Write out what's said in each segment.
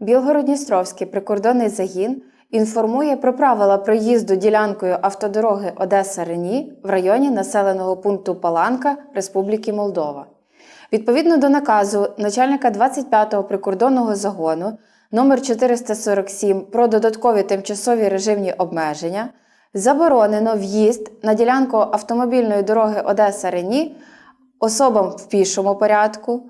Білгородністровський прикордонний загін інформує про правила проїзду ділянкою автодороги Одеса Рені в районі населеного пункту Паланка Республіки Молдова. Відповідно до наказу начальника 25-го прикордонного загону номер 447 про додаткові тимчасові режимні обмеження заборонено в'їзд на ділянку автомобільної дороги Одеса Рені особам в пішому порядку,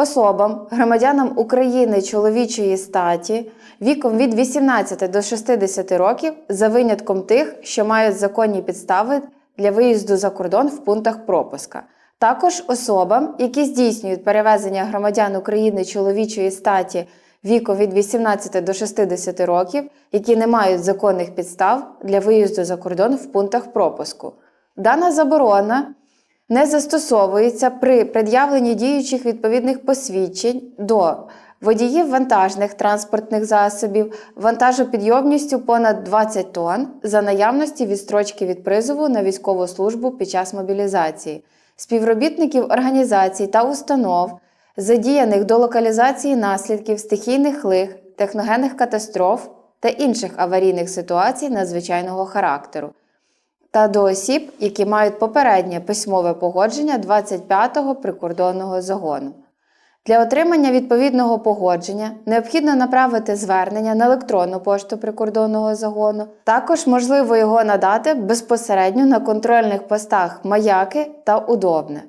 особам, громадянам України чоловічої статі віком від 18 до 60 років за винятком тих, що мають законні підстави для виїзду за кордон в пунктах пропуска. Також особам, які здійснюють перевезення громадян України чоловічої статі віком від 18 до 60 років, які не мають законних підстав для виїзду за кордон в пунктах пропуску. Дана заборона не застосовується при пред'явленні діючих відповідних посвідчень до водіїв вантажних транспортних засобів вантажопідйомністю понад 20 тонн за наявності відстрочки від призову на військову службу під час мобілізації, співробітників організацій та установ, задіяних до локалізації наслідків стихійних лих, техногенних катастроф та інших аварійних ситуацій надзвичайного характеру та до осіб, які мають попереднє письмове погодження 25-го прикордонного загону. Для отримання відповідного погодження необхідно направити звернення на електронну пошту прикордонного загону. Також можливо його надати безпосередньо на контрольних постах Маяки та Удобне.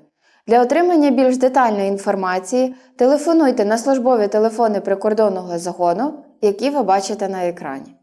Для отримання більш детальної інформації телефонуйте на службові телефони прикордонного загону, які ви бачите на екрані.